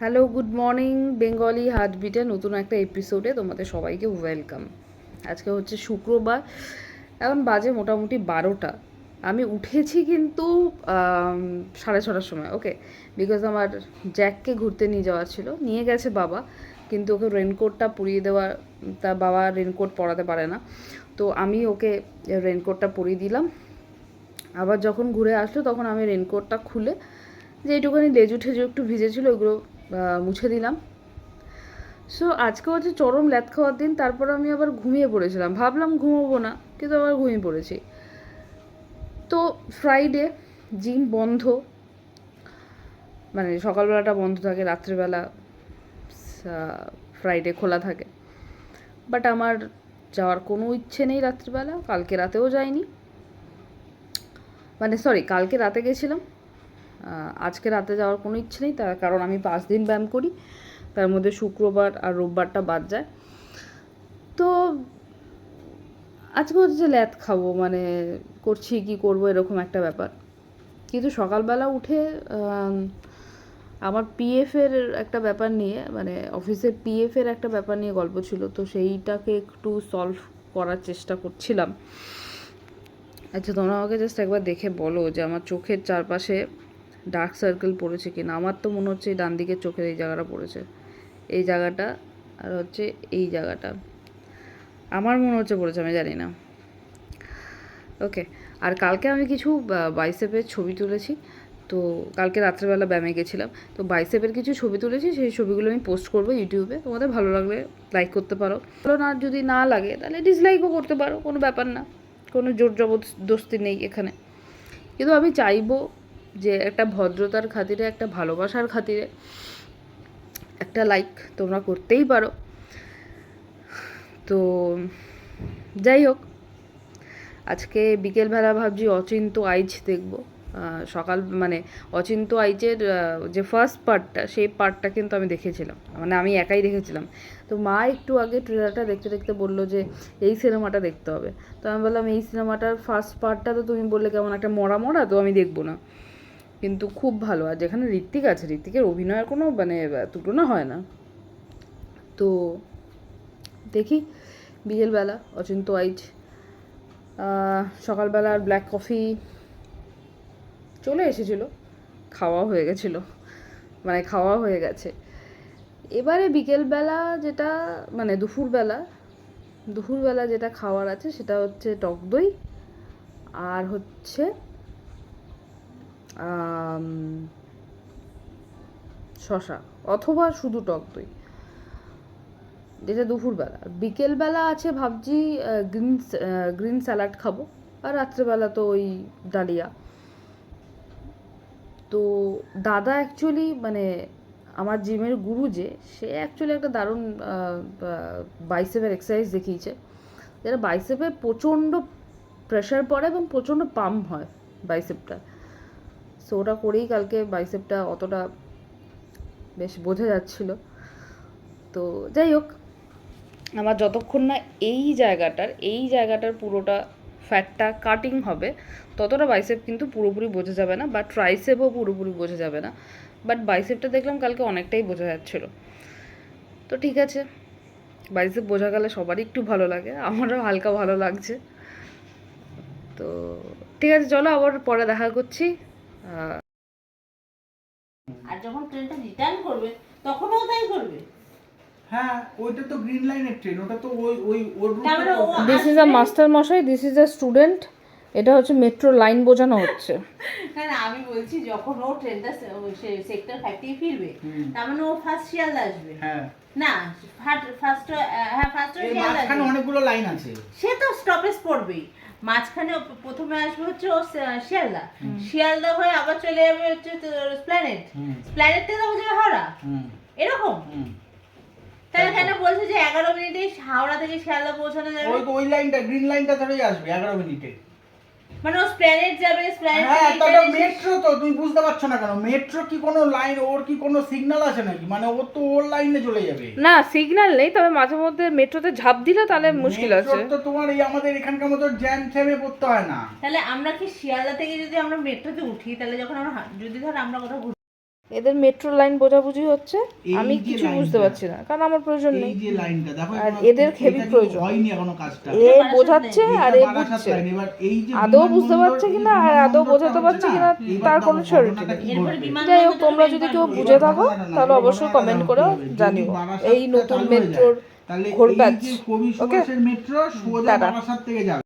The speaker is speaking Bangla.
হ্যালো গুড মর্নিং বেঙ্গলি হার্টবিটে নতুন একটা এপিসোডে তোমাদের সবাইকে ওয়েলকাম আজকে হচ্ছে শুক্রবার, এখন বাজে মোটামুটি বারোটা। আমি উঠেছি কিন্তু সাড়ে ছটার সময় ওকে বিকজ আমার জ্যাককে ঘুরতে নিয়ে যাওয়া ছিল, নিয়ে গেছে বাবা, কিন্তু ওকে রেনকোটটা পরিয়ে দেওয়া তার বাবা রেনকোট পরাতে পারে না। তো আমি ওকে রেনকোটটা পরিয়ে দিলাম। আবার যখন ঘুরে আসলো, তখন আমি রেনকোটটা খুলে যেইটুখানি লেজু ঠেজু একটু ভিজেছিল ওগুলো মুছে দিলাম। সো আজকে হচ্ছে চরম ল্যাদ খাওয়ার দিন, তারপর আমি আবার ঘুমিয়ে পড়েছিলাম। ভাবলাম ঘুমোবো না, কিন্তু আবার ঘুমিয়ে পড়েছি। তো ফ্রাইডে জিম বন্ধ। মানে সকালবেলাটা বন্ধ থাকে, রাত্রিবেলা ফ্রাইডে খোলা থাকে। বাট আমার যাওয়ার কোনো ইচ্ছে নেই রাত্রিবেলা, কালকে রাতেও যাইনি। মানে সরি কালকে রাতে গেছিলাম। আজকে রাতে যাওয়ার কোনো ইচ্ছে নেই তার কারণ আমি পাঁচ দিন ব্যায়াম করি তার মধ্যে শুক্রবার আর রোববারটা বাদ যায়। তো আজকে হচ্ছে যে ল্যাদ খাব মানে করছি কি করব এরকম একটা ব্যাপার। কিন্তু সকালবেলা উঠে আম, আমার পিএফের একটা ব্যাপার নিয়ে মানে অফিসের পিএফের একটা ব্যাপার নিয়ে গল্প ছিল তো সেইটাকে একটু সলভ করার চেষ্টা করছিলাম। আচ্ছা তোমরা আমাকে জাস্ট একবার দেখে বলো যে আমার চোখের চারপাশে ডার্ক সার্কেল পড়েছে কিনা? আমার তো মনে হচ্ছে ডান দিকের চোখের এই জায়গাটা পড়েছে। এই জায়গাটা আর হচ্ছে এই জায়গাটা। আমার মনে হচ্ছে পড়েছে, আমি জানি না। ওকে, আর কালকে আমি কিছু বাইসেপের ছবি তুলেছি। তো কালকে রাত্রেবেলা ব্যায়ামে গেছিলাম। তো বাইসেপের কিছু ছবি তুলেছি, সেই ছবিগুলো আমি পোস্ট করব ইউটিউবে। তোমাদের ভালো লাগলে লাইক করতে পারো। ভালো না, যদি না লাগে, তাহলে ডিসলাইকও করতে পারো, কোনো ব্যাপার না। কোনো জোর জবরদস্তি নেই এখানে। কিন্তু আমি চাইব যে একটা ভদ্রতার খাতিরে, একটা ভালোবাসার খাতিরে একটা লাইক তোমরা করতেই পারো। তো যাই হোক, আজকে বিকেলবেলা ভাবছি অচিন্ত আইচ দেখব। সকাল মানে অচিন্ত আইচের যে ফার্স্ট পার্টটা সেই পার্টটা কিন্তু আমি দেখেছিলাম। মানে আমি একাই দেখেছিলাম। তো মা একটু আগে ট্রেলারটা দেখতে দেখতে বলল যে, এই সিনেমাটা দেখতে হবে। তো আমি বললাম, এই সিনেমাটার ফার্স্ট পার্টটা তো তুমি বললে কেমন একটা মরা মরা তো আমি দেখব না। কিন্তু খুব ভালো। আর যেখানে ঋত্বিক আছে ঋত্বিকের অভিনয়ের কোনো মানে তুলনা হয় না। তো দেখি বিকেলবেলা অচিন্ত আইচ আহ, সকালবেলা আর ব্ল্যাক কফি চলে এসেছিল। খাওয়া হয়ে গেছিল। মানে খাওয়া হয়ে গেছে। এবারে বিকেলবেলা যেটা মানে দুপুরবেলা দুপুরবেলা যেটা খাওয়ার আছে সেটা হচ্ছে টক দই আর হচ্ছে শশা অথবা শুধু টক দই। যেটা দুপুরবেলা। বিকেলবেলা আছে ভাবছি গ্রিন গ্রিন স্যালাড খাব। আর রাত্রেবেলা তো ওই ডালিয়া। তো দাদা অ্যাকচুয়ালি মানে আমার জিমের গুরু যে, সে অ্যাকচুয়ালি একটা দারুণ বাইসেপের এক্সারসাইজ দেখিয়েছে। যেটা বাইসেপে প্রচণ্ড প্রেশার পড়ে এবং প্রচণ্ড পাম্প হয় বাইসেপটা সো ওটা করেই কালকে বাইসেপটা অতটা বেশ বোঝা যাচ্ছিল। তো, যাই হোক, আমার যতক্ষণ না এই জায়গাটার এই জায়গাটার পুরোটা ফ্যাটটা কাটিং হবে, ততটা বাইসেপ কিন্তু পুরোপুরি বোঝা যাবে না, বা ট্রাইসেপও পুরোপুরি বোঝা যাবে না। বাট বাইসেপটা দেখলাম কালকে অনেকটাই বোঝা যাচ্ছিল। তো, ঠিক আছে বাইসেপ বোঝা গেলে সবারই একটু ভালো লাগে, আমারও হালকা ভালো লাগছে। তো, ঠিক আছে, চলো আবার পরে দেখা করছি। আর যখন ট্রেনটা রিটার্ন করবে তখনও তাই করবে? হ্যাঁ ওইটা তো গ্রিন লাইনের ট্রেন ওটা তো ওই ওই ওর। দিস ইজ আ মাস্টার মশাই দিস ইজ আ স্টুডেন্ট এটা হচ্ছে মেট্রো লাইন বোঝানো হচ্ছে। না না আমি বলছি যখন ও ট্রেনটা সেক্টর ফাইভটি ফিরবে তার মানে ও ফার্স্ট শিয়ালদা আসবে। হ্যাঁ। না ফার্স্ট হ্যাঁ ফার্স্ট শিয়ালদা অনেকগুলো লাইন আছে। সে তো স্টপেজ পড়বেই। মাঝখানে প্রথমে আসবে হচ্ছে ও শিয়ালদা। শিয়ালদা হয়ে আবার চলে যাবে হচ্ছে প্ল্যানেট প্ল্যানেট থেকে হচ্ছে যাবে হাওড়া এরকম? তাহলে কেন বলছে যে এগারো মিনিটে হাওড়া থেকে শিয়ালদা পৌঁছানো যাবে? ওই ওই লাইনটা গ্রিন লাইনটা ধরেই আসবে এগারো মিনিটে। মানে ও যাবে প্ল্যানেট হ্যাঁ তাহলে মেট্রো তো তুমি বুঝতে পারছ না কেন? মেট্রো কি কোনো লাইন ওর কি কোনো সিগন্যাল আছে নাকি? মানে ও তো ওর লাইনে চলে যাবে। না সিগন্যাল নেই তবে মাঝে মধ্যে মেট্রোতে ঝাঁপ দিলে তাহলে মুশকিল আছে। তো তোমার এই আমাদের এখানকার মতো জ্যাম ছেমে পড়তে হয় না। তাহলে আমরা কি শিয়ালদা থেকে যদি আমরা মেট্রোতে উঠি তাহলে যখন আমরা হা- যদি ধর আমরা কোথাও এদের মেট্রো লাইন বোঝাবুঝি হচ্ছে? আমি কিছু বুঝতে পারছি না কারণ আমার প্রয়োজন এই নেই। যে লাইনটা দেখো আর এদের হেভি প্রয়োজন। হয়নি এখনও কাজটা। এ বোঝাচ্ছে আর এ বুঝছে। এবার এই যে আদৌ বুঝতে পারছে কিনা আর আদৌ বোঝাতে পারছে কিনা তার কোনো বিমান যাই হোক তোমরা যদি কেউ বুঝে থাকো তাহলে অবশ্যই কমেন্ট করে জানিও। এই নতুন মেট্রোর তাহলে ঘোর এই। যে কবি সুভাষের মেট্রো সোজা থেকে যাবে।